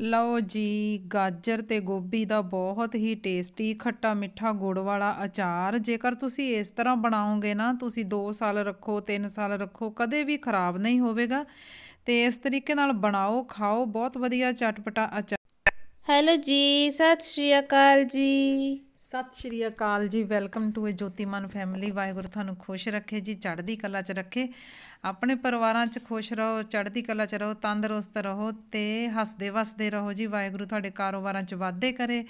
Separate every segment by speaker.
Speaker 1: ਲਓ ਜੀ ਗਾਜਰ ਤੇ ਗੋਭੀ ਦਾ ਬਹੁਤ ਹੀ ਟੇਸਟੀ ਖੱਟਾ ਮਿੱਠਾ ਗੁੜ ਵਾਲਾ ਅਚਾਰ। ਜੇਕਰ ਤੁਸੀਂ ਇਸ ਤਰ੍ਹਾਂ ਬਣਾਓਗੇ ਨਾ ਤੁਸੀਂ 2 ਸਾਲ ਰੱਖੋ 3 ਸਾਲ ਰੱਖੋ ਕਦੇ ਵੀ ਖਰਾਬ ਨਹੀਂ ਹੋਵੇਗਾ। ਤੇ ਇਸ ਤਰੀਕੇ ਨਾਲ ਬਣਾਓ ਖਾਓ ਬਹੁਤ ਵਧੀਆ ਚਟਪਟਾ ਅਚਾਰ।
Speaker 2: ਹੈਲੋ ਜੀ ਸਤਿ ਸ਼੍ਰੀ ਅਕਾਲ ਜੀ।
Speaker 1: ਸਤਿ ਸ਼੍ਰੀ ਅਕਾਲ ਜੀ welcome to Jotiman family Waheguru ਤੁਹਾਨੂੰ ਖੁਸ਼ ਰੱਖੇ ਜੀ ਚੜ੍ਹਦੀ ਕਲਾ 'ਚ ਰੱਖੇ। ਆਪਣੇ ਪਰਿਵਾਰਾਂ 'ਚ ਖੁਸ਼ ਰਹੋ, ਚੜ੍ਹਦੀ ਕਲਾ 'ਚ ਰਹੋ, ਤੰਦਰੁਸਤ ਰਹੋ ਤੇ ਹੱਸਦੇ ਵਸਦੇ ਰਹੋ ਜੀ। ਵਾਹਿਗੁਰੂ ਤੁਹਾਡੇ ਕਾਰੋਬਾਰਾਂ 'ਚ ਵਾਧੇ ਕਰੇ।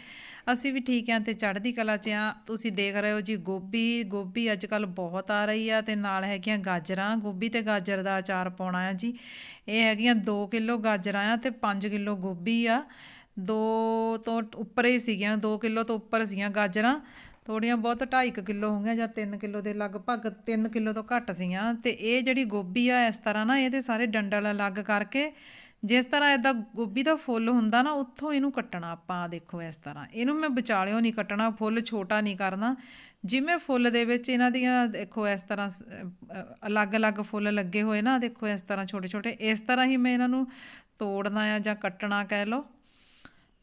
Speaker 1: ਅਸੀਂ ਵੀ ਠੀਕ ਆਂ ਤੇ ਚੜ੍ਹਦੀ ਕਲਾ 'ਚ ਆ ਤੁਸੀਂ ਦੇਖ ਰਹੇ ਹੋ ਜੀ ਗੋਭੀ। ਗੋਭੀ ਅੱਜ ਕੱਲ ਬਹੁਤ ਆ ਰਹੀ ਆ ਤੇ ਨਾਲ ਹੈਗੀਆਂ ਗਾਜਰਾਂ। ਗੋਭੀ ਤੇ ਗਾਜਰ ਦਾ ਅਚਾਰ ਪਾਉਣਾ ਆ ਜੀ। ਇਹ ਹੈਗੀਆਂ 2 ਕਿਲੋ ਗਾਜਰਾਂ ਆ ਤੇ 5 ਕਿਲੋ ਗੋਭੀ ਆ। ਦੋ ਤੋਂ ਉੱਪਰ ਹੀ ਸੀਗੀਆਂ 2 ਕਿਲੋ ਤੋਂ ਉੱਪਰ ਸੀਗੀਆਂ ਗਾਜਰਾਂ। ਥੋੜੀਆਂ ਬਹੁਤ 2.5 ਕਿਲੋ ਹੋਣਗੀਆਂ ਜਾਂ 3 ਕਿਲੋ ਦੇ ਲਗਭਗ 3 ਕਿਲੋ ਤੋਂ ਘੱਟ ਸੀਗੀਆਂ ਤੇ ਇਹ ਜਿਹੜੀ ਗੋਭੀ ਆ, ਇਸ ਤਰ੍ਹਾਂ ਨਾ ਇਹਦੇ ਸਾਰੇ ਡੰਡਲ ਅਲੱਗ ਕਰਕੇ ਜਿਸ ਤਰ੍ਹਾਂ ਇਦਾਂ ਗੋਭੀ ਦਾ ਫੁੱਲ ਹੁੰਦਾ ਨਾ, ਉੱਥੋਂ ਇਹਨੂੰ ਕੱਟਣਾ ਆਪਾਂ ਦੇਖੋ ਇਸ ਤਰ੍ਹਾਂ। ਇਹਨੂੰ ਮੈਂ ਵਿਚਾਲਿਓ ਨਹੀਂ ਕੱਟਣਾ, ਫੁੱਲ ਛੋਟਾ ਨਹੀਂ ਕਰਨਾ। ਜਿਵੇਂ ਫੁੱਲ ਦੇ ਵਿੱਚ ਇਹਨਾਂ ਦੀਆਂ ਦੇਖੋ ਇਸ ਤਰ੍ਹਾਂ ਅਲੱਗ-ਅਲੱਗ ਫੁੱਲ ਲੱਗੇ ਹੋਏ ਨਾ, ਦੇਖੋ ਇਸ ਤਰ੍ਹਾਂ ਛੋਟੇ-ਛੋਟੇ ਇਸ ਤਰ੍ਹਾਂ ਹੀ ਮੈਂ ਇਹਨਾਂ ਨੂੰ ਤੋੜਨਾ ਆ ਜਾਂ ਕੱਟਣਾ ਕਹਿ ਲਓ।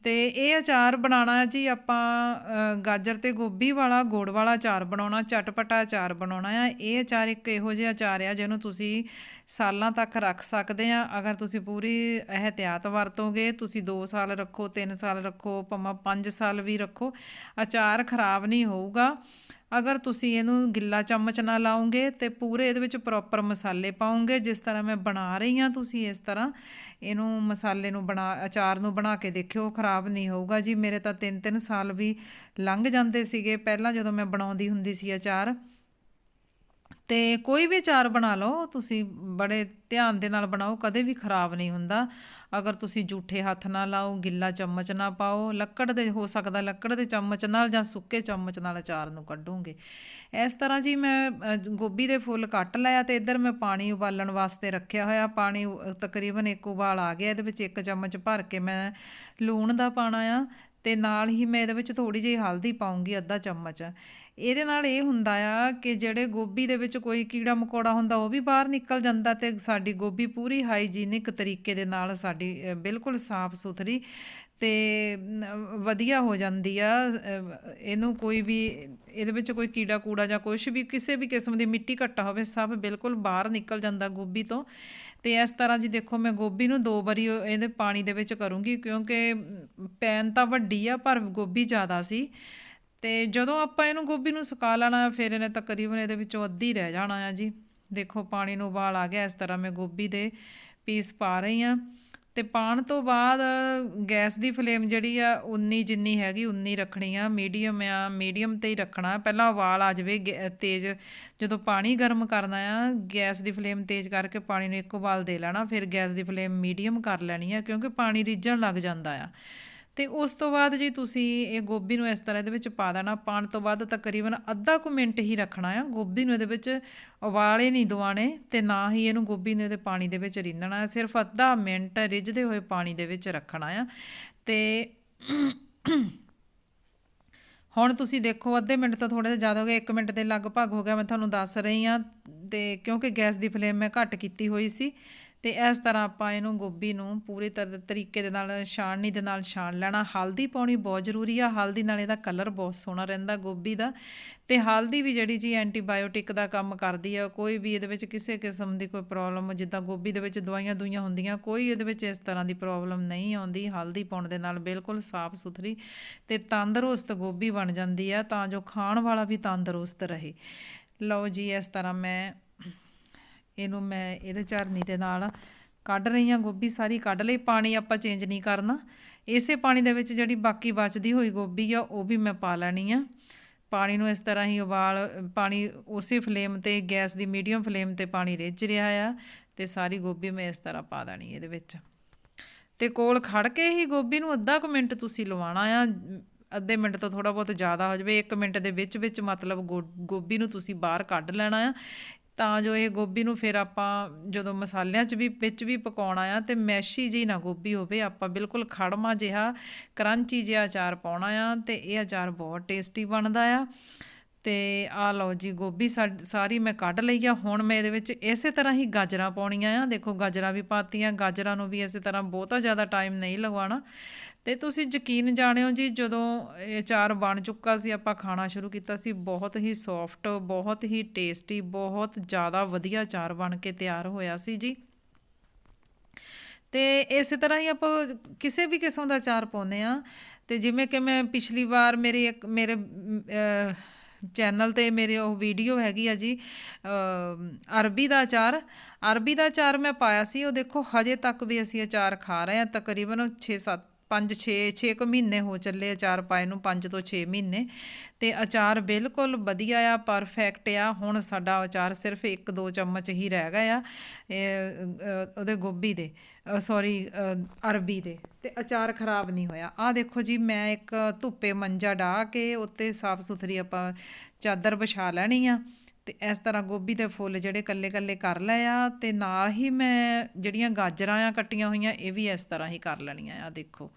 Speaker 1: ਅਤੇ ਇਹ ਅਚਾਰ ਬਣਾਉਣਾ ਜੀ ਆਪਾਂ ਗਾਜਰ ਅਤੇ ਗੋਭੀ ਵਾਲਾ, ਗੁੜ ਵਾਲਾ ਅਚਾਰ ਬਣਾਉਣਾ, ਚਟਪਟਾ ਅਚਾਰ ਬਣਾਉਣਾ ਆ। ਇਹ ਅਚਾਰ ਇੱਕ ਇਹੋ ਜਿਹਾ ਅਚਾਰ ਆ ਜਿਹਨੂੰ ਤੁਸੀਂ ਸਾਲਾਂ ਤੱਕ ਰੱਖ ਸਕਦੇ ਆ। ਅਗਰ ਤੁਸੀਂ ਪੂਰੀ ਇਹਤਿਆਤ ਵਰਤੋਗੇ, ਤੁਸੀਂ 2 ਸਾਲ ਰੱਖੋ 3 ਸਾਲ ਰੱਖੋ, ਭਾਵੇਂ 5 ਸਾਲ ਵੀ ਰੱਖੋ, ਅਚਾਰ ਖਰਾਬ ਨਹੀਂ ਹੋਊਗਾ। ਅਗਰ ਤੁਸੀਂ ਇਹਨੂੰ ਗਿੱਲਾ ਚਮਚ ਨਾਲ ਲਾਉਂਗੇ ਤੇ ਪੂਰੇ ਇਹਦੇ ਵਿੱਚ ਪ੍ਰੋਪਰ ਮਸਾਲੇ ਪਾਉਂਗੇ ਜਿਸ ਤਰ੍ਹਾਂ ਮੈਂ ਬਣਾ ਰਹੀ ਹਾਂ ਤੁਸੀਂ ਇਸ ਤਰ੍ਹਾਂ, ਇਹਨੂੰ ਮਸਾਲੇ ਨੂੰ ਬਣਾ, ਅਚਾਰ ਨੂੰ ਬਣਾ ਕੇ ਦੇਖਿਓ ਖਰਾਬ ਨਹੀਂ ਹੋਊਗਾ ਜੀ। ਮੇਰੇ ਤਾਂ 3-3 ਸਾਲ ਵੀ ਲੰਘ ਜਾਂਦੇ ਸੀਗੇ, ਪਹਿਲਾਂ ਜਦੋਂ ਮੈਂ ਬਣਾਉਂਦੀ ਹੁੰਦੀ ਸੀ ਅਚਾਰ। ਤੇ ਕੋਈ ਵੀ ਅਚਾਰ ਬਣਾ ਲਓ, ਤੁਸੀਂ ਬੜੇ ਧਿਆਨ ਦੇ ਨਾਲ ਬਣਾਓ, ਕਦੇ ਵੀ ਖਰਾਬ ਨਹੀਂ ਹੁੰਦਾ। ਅਗਰ ਤੁਸੀਂ ਜੂਠੇ ਹੱਥ ਨਾਲ ਲਾਓ, ਗਿੱਲਾ ਚਮਚ ਨਾ ਪਾਓ, ਲੱਕੜ ਦੇ, ਹੋ ਸਕਦਾ ਲੱਕੜ ਦੇ ਚਮਚ ਨਾਲ ਜਾਂ ਸੁੱਕੇ ਚਮਚ ਨਾਲ ਅਚਾਰ ਨੂੰ ਕੱਢੋਗੇ। ਇਸ ਤਰ੍ਹਾਂ ਜੀ ਮੈਂ ਗੋਭੀ ਦੇ ਫੁੱਲ ਕੱਟ ਲਿਆ ਤੇ ਇੱਧਰ ਮੈਂ ਪਾਣੀ ਉਬਾਲਣ ਵਾਸਤੇ ਰੱਖਿਆ ਹੋਇਆ। ਪਾਣੀ ਤਕਰੀਬਨ ਇੱਕ ਉਬਾਲ ਆ ਗਿਆ, ਇਹਦੇ ਵਿੱਚ ਇੱਕ ਚਮਚ ਭਰ ਕੇ ਮੈਂ ਲੂਣ ਦਾ ਪਾਣਾ ਆ ਤੇ ਨਾਲ ਹੀ ਮੈਂ ਇਹਦੇ ਵਿੱਚ ਥੋੜੀ ਜਿਹੀ ਹਲਦੀ ਪਾਉਂਗੀ ਅੱਧਾ ਚਮਚ। ਇਹਦੇ ਨਾਲ ਇਹ ਹੁੰਦਾ ਆ ਕਿ ਜਿਹੜੇ ਗੋਭੀ ਦੇ ਵਿੱਚ ਕੋਈ ਕੀੜਾ ਮਕੌੜਾ ਹੁੰਦਾ, ਉਹ ਵੀ ਬਾਹਰ ਨਿਕਲ ਜਾਂਦਾ ਤੇ ਸਾਡੀ ਗੋਭੀ ਪੂਰੀ ਹਾਈਜੀਨਿਕ ਤਰੀਕੇ ਦੇ ਨਾਲ ਸਾਡੀ ਬਿਲਕੁਲ ਸਾਫ਼ ਸੁਥਰੀ ਤੇ ਵਧੀਆ ਹੋ ਜਾਂਦੀ ਆ। ਇਹਨੂੰ ਕੋਈ ਵੀ, ਇਹਦੇ ਵਿੱਚ ਕੋਈ ਕੀੜਾ ਕੂੜਾ ਜਾਂ ਕੁਝ ਵੀ ਕਿਸੇ ਵੀ ਕਿਸਮ ਦੀ ਮਿੱਟੀ ਘੱਟਾ ਹੋਵੇ, ਸਭ ਬਿਲਕੁਲ ਬਾਹਰ ਨਿਕਲ ਜਾਂਦਾ ਗੋਭੀ ਤੋਂ। ਤੇ ਇਸ ਤਰ੍ਹਾਂ ਜੀ ਦੇਖੋ ਮੈਂ ਗੋਭੀ ਨੂੰ ਦੋ ਵਾਰੀ ਇਹਦੇ ਪਾਣੀ ਦੇ ਵਿੱਚ ਕਰੂੰਗੀ ਕਿਉਂਕਿ ਪੈਨ ਤਾਂ ਵੱਡੀ ਆ, ਪਰ ਗੋਭੀ ਜ਼ਿਆਦਾ ਸੀ। ਤੇ ਜਦੋਂ ਆਪਾਂ ਇਹਨੂੰ ਗੋਭੀ ਨੂੰ ਸੁਕਾ ਲੈਣਾ, ਫਿਰ ਇਹਨੇ ਤਕਰੀਬਨ ਇਹਦੇ ਵਿੱਚੋਂ ਅੱਧੀ ਰਹਿ ਜਾਣਾ ਆ ਜੀ। ਦੇਖੋ ਪਾਣੀ ਨੂੰ ਉਬਾਲ ਆ ਗਿਆ, ਇਸ ਤਰ੍ਹਾਂ ਮੈਂ ਗੋਭੀ ਦੇ ਪੀਸ ਪਾ ਰਹੀ ਆ ਤੇ ਪਾਣ ਤੋਂ ਬਾਅਦ ਗੈਸ ਦੀ ਫਲੇਮ ਜਿਹੜੀ ਆ, ਉਨੀ ਜਿੰਨੀ ਹੈਗੀ, ਉਨੀ ਰੱਖਣੀ ਆ। ਮੀਡੀਅਮ ਆ, ਮੀਡੀਅਮ ਤੇ ਹੀ ਰੱਖਣਾ। ਪਹਿਲਾਂ ਉਬਾਲ ਆ ਜਾਵੇ ਤੇਜ਼। ਜਦੋਂ ਪਾਣੀ ਗਰਮ ਕਰਨਾ ਆ, ਗੈਸ ਦੀ ਫਲੇਮ ਤੇਜ਼ ਕਰਕੇ ਪਾਣੀ ਨੂੰ ਇੱਕ ਉਬਾਲ ਦੇ ਲੈਣਾ, ਫਿਰ ਗੈਸ ਦੀ ਫਲੇਮ ਮੀਡੀਅਮ ਕਰ ਲੈਣੀ ਆ, ਕਿਉਂਕਿ ਪਾਣੀ ਰਿੱਝਣ ਲੱਗ ਜਾਂਦਾ ਆ। ਤੇ ਉਸ ਤੋਂ ਬਾਅਦ ਜੀ ਤੁਸੀਂ ਇਹ ਗੋਭੀ ਨੂੰ ਇਸ ਤਰ੍ਹਾਂ ਇਹਦੇ ਵਿੱਚ ਪਾ ਦੇਣਾ ਪਾਣ ਤੋਂ ਬਾਅਦ ਤਕਰੀਬਨ ਅੱਧਾ ਕੁ ਮਿੰਟ ਹੀ ਰੱਖਣਾ ਆ। ਗੋਭੀ ਨੂੰ ਇਹਦੇ ਵਿੱਚ ਉਬਾਲੇ ਨਹੀਂ ਦਵਾਣੇ ਤੇ ਨਾ ਹੀ ਇਹਨੂੰ ਗੋਭੀ ਨੂੰ ਇਹਦੇ ਪਾਣੀ ਦੇ ਵਿੱਚ ਰਿੰਨਣਾ ਹੈ ਸਿਰਫ ਅੱਧਾ ਮਿੰਟ ਰਿੱਝਦੇ ਹੋਏ ਪਾਣੀ ਦੇ ਵਿੱਚ ਰੱਖਣਾ ਆ। ਤੇ ਹੁਣ ਤੁਸੀਂ ਦੇਖੋ, ਅੱਧੇ ਮਿੰਟ ਤੋਂ ਥੋੜੇ ਜਿਹਾ ਜ਼ਿਆਦਾ ਹੋ ਗਏ 1 ਮਿੰਟ ਦੇ ਲਗਭਗ ਹੋ ਗਿਆ, ਮੈਂ ਤੁਹਾਨੂੰ ਦੱਸ ਰਹੀ ਆ ਤੇ ਕਿਉਂਕਿ ਗੈਸ ਦੀ ਫਲੇਮ ਮੈਂ ਘੱਟ ਕੀਤੀ ਹੋਈ ਸੀ ਤੇ ਇਸ ਤਰ੍ਹਾਂ ਆਪਾਂ ਇਹਨੂੰ ਗੋਭੀ ਨੂੰ ਪੂਰੇ ਤਰੀਕੇ ਦੇ ਨਾਲ ਛਾਣਨੀ ਦੇ ਨਾਲ ਛਾਣ ਲੈਣਾ। ਹਲਦੀ ਪਾਉਣੀ ਬਹੁਤ ਜ਼ਰੂਰੀ ਆ। ਹਲਦੀ ਨਾਲ ਇਹਦਾ ਕਲਰ ਬਹੁਤ ਸੋਹਣਾ ਰਹਿੰਦਾ ਗੋਭੀ ਦਾ। ਤੇ ਹਲਦੀ ਵੀ ਜਿਹੜੀ ਜੀ ਐਂਟੀਬਾਇਓਟਿਕ ਦਾ ਕੰਮ ਕਰਦੀ ਆ, ਕੋਈ ਵੀ ਇਹਦੇ ਵਿੱਚ ਕਿਸੇ ਕਿਸਮ ਦੀ ਕੋਈ ਪ੍ਰੋਬਲਮ, ਜਿੱਦਾਂ ਗੋਭੀ ਦੇ ਵਿੱਚ ਦਵਾਈਆਂ ਦੁਈਆਂ ਹੁੰਦੀਆਂ, ਕੋਈ ਇਹਦੇ ਵਿੱਚ ਇਸ ਤਰ੍ਹਾਂ ਦੀ ਪ੍ਰੋਬਲਮ ਨਹੀਂ ਆਉਂਦੀ। ਹਲਦੀ ਪਾਉਣ ਦੇ ਨਾਲ ਬਿਲਕੁਲ ਸਾਫ਼ ਸੁਥਰੀ ਤੇ ਤੰਦਰੁਸਤ ਗੋਭੀ ਬਣ ਜਾਂਦੀ ਆ, ਤਾਂ ਜੋ ਖਾਣ ਵਾਲਾ ਵੀ ਤੰਦਰੁਸਤ ਰਹੇ। ਲਓ ਜੀ, ਇਸ ਤਰ੍ਹਾਂ ਮੈਂ ਇਹਨੂੰ ਮੈਂ ਇਹਦੇ ਝਰਨੀ ਦੇ ਨਾਲ ਕੱਢ ਰਹੀ ਹਾਂ ਗੋਭੀ ਸਾਰੀ ਕੱਢ ਲਈ, ਪਾਣੀ ਆਪਾਂ ਚੇਂਜ ਨਹੀਂ ਕਰਨਾ। ਇਸੇ ਪਾਣੀ ਦੇ ਵਿੱਚ ਜਿਹੜੀ ਬਾਕੀ ਬਚਦੀ ਹੋਈ ਗੋਭੀ ਆ, ਉਹ ਵੀ ਮੈਂ ਪਾ ਲੈਣੀ ਆ। ਪਾਣੀ ਨੂੰ ਇਸ ਤਰ੍ਹਾਂ ਹੀ ਉਬਾਲ, ਪਾਣੀ ਉਸੇ ਫਲੇਮ ਤੇ, ਗੈਸ ਦੀ ਮੀਡੀਅਮ ਫਲੇਮ ਤੇ ਪਾਣੀ ਰਿੱਝ ਰਿਹਾ ਆ ਤੇ ਸਾਰੀ ਗੋਭੀ ਮੈਂ ਇਸ ਤਰ੍ਹਾਂ ਪਾ ਦੇਣੀ ਇਹਦੇ ਵਿੱਚ। ਤੇ ਕੋਲ ਖੜ ਕੇ ਹੀ ਗੋਭੀ ਨੂੰ ਅੱਧਾ ਕੁ ਮਿੰਟ ਤੁਸੀਂ ਲਵਾਉਣਾ ਆ। ਅੱਧੇ ਮਿੰਟ ਤੋਂ ਥੋੜਾ ਬਹੁਤ ਜ਼ਿਆਦਾ ਹੋ ਜਾਵੇ 1 ਮਿੰਟ ਦੇ ਵਿੱਚ ਵਿੱਚ ਮਤਲਬ ਗੋਭੀ ਨੂੰ ਤੁਸੀਂ ਬਾਹਰ ਕੱਢ ਲੈਣਾ ਆ। ਤਾਂ ਜੋ ਇਹ ਗੋਭੀ ਨੂੰ ਫਿਰ ਆਪਾਂ ਜਦੋਂ ਮਸਾਲਿਆਂ 'ਚ ਵੀ, ਵਿੱਚ ਵੀ ਪਕਾਉਣਾ ਆ ਤੇ ਮੈਸ਼ੀ ਜੀ ਨਾ ਗੋਭੀ ਹੋਵੇ, ਆਪਾਂ ਬਿਲਕੁਲ ਖੜਮਾ ਜਿਹਾ, ਕਰੰਚੀ ਜਿਹਾ ਅਚਾਰ ਪਾਉਣਾ ਆ ਤੇ ਇਹ ਅਚਾਰ ਬਹੁਤ ਟੇਸਟੀ ਬਣਦਾ ਆ। ਤੇ ਆ ਲਓ ਜੀ, ਗੋਭੀ ਸਾ- ਸਾਰੀ ਮੈਂ ਕੱਢ ਲਈ ਆ, ਹੁਣ ਮੈਂ ਇਹਦੇ ਵਿੱਚ ਇਸੇ ਤਰ੍ਹਾਂ ਹੀ ਗਾਜਰਾਂ ਪਾਉਣੀਆਂ ਆ। ਦੇਖੋ ਗਾਜਰਾਂ ਵੀ ਪਾਤੀਆਂ, ਗਾਜਰਾਂ ਨੂੰ ਵੀ ਇਸੇ ਤਰ੍ਹਾਂ ਬਹੁਤਾ ਜ਼ਿਆਦਾ ਟਾਈਮ ਨਹੀਂ ਲਗਵਾਉਣਾ ਤੇ ਤੁਸੀਂ ਯਕੀਨ ਜਾਣਿਓ ਜੀ, ਜਦੋਂ ਇਹ ਅਚਾਰ ਬਣ ਚੁੱਕਾ ਸੀ, ਆਪਾਂ ਖਾਣਾ ਸ਼ੁਰੂ ਕੀਤਾ ਸੀ, ਬਹੁਤ ਹੀ ਸੌਫਟ ਬਹੁਤ ਹੀ ਟੇਸਟੀ ਬਹੁਤ ਜ਼ਿਆਦਾ ਵਧੀਆ ਅਚਾਰ ਬਣ ਕੇ ਤਿਆਰ ਹੋਇਆ ਸੀ ਜੀ। ਤੇ ਇਸੇ ਤਰ੍ਹਾਂ ਹੀ ਆਪਾਂ ਕਿਸੇ ਵੀ ਕਿਸਮ ਦਾ ਚਾਰ ਪਾਉਂਦੇ ਆ ਤੇ ਜਿਵੇਂ ਕਿ ਮੈਂ ਪਿਛਲੀ ਵਾਰ ਮੇਰੀ ਇੱਕ, ਮੇਰੇ ਚੈਨਲ ਤੇ ਮੇਰੇ ਉਹ ਵੀਡੀਓ ਹੈਗੀ ਆ ਜੀ ਅਰਬੀ ਦਾ ਅਚਾਰ। ਅਰਬੀ ਦਾ ਅਚਾਰ ਮੈਂ ਪਾਇਆ ਸੀ, ਉਹ ਦੇਖੋ ਹਜੇ ਤੱਕ ਵੀ ਅਸੀਂ ਅਚਾਰ ਖਾ ਰਹੇ ਆ ਤਕਰੀਬਨ 6 7 5 6 6 ਕੁ ਮਹੀਨੇ ਹੋ ਚੱਲੇ ਅਚਾਰ ਪਾਏ ਨੂੰ 5 ਤੋਂ 6 ਮਹੀਨੇ। ਤੇ ਅਚਾਰ ਬਿਲਕੁਲ ਵਧੀਆ ਆ ਪਰਫੈਕਟ ਆ। ਹੁਣ ਸਾਡਾ ਅਚਾਰ ਸਿਰਫ 1 2 ਚਮਚ ਹੀ ਰਹਿ ਗਿਆ ਆ ਉਹਦੇ ਗੋਭੀ ਦੇ ਸੌਰੀ ਅਰਬੀ ਦੇ। ਤੇ ਅਚਾਰ ਖਰਾਬ ਨਹੀਂ ਹੋਇਆ। ਆ ਦੇਖੋ ਜੀ, ਮੈਂ ਇੱਕ ਧੁੱਪੇ ਮੰਜਾ ਢਾ ਕੇ ਉੱਤੇ ਸਾਫ਼ ਸੁਥਰੀ ਆਪਾਂ ਚਾਦਰ ਵਿਛਾ ਲੈਣੀ ਆ। ਤੇ ਇਸ ਤਰ੍ਹਾਂ ਗੋਭੀ ਦੇ ਫੁੱਲ ਜਿਹੜੇ ਕੱਲੇ ਕੱਲੇ ਕਰ ਲਏ ਆ ਤੇ ਨਾਲ ਹੀ ਮੈਂ ਜਿਹੜੀਆਂ ਗਾਜਰਾਂ ਆ ਕੱਟੀਆਂ ਹੋਈਆਂ, ਇਹ ਵੀ ਇਸ ਤਰ੍ਹਾਂ ਹੀ ਕਰ ਲੈਣੀਆਂ ਆ, ਦੇਖੋ।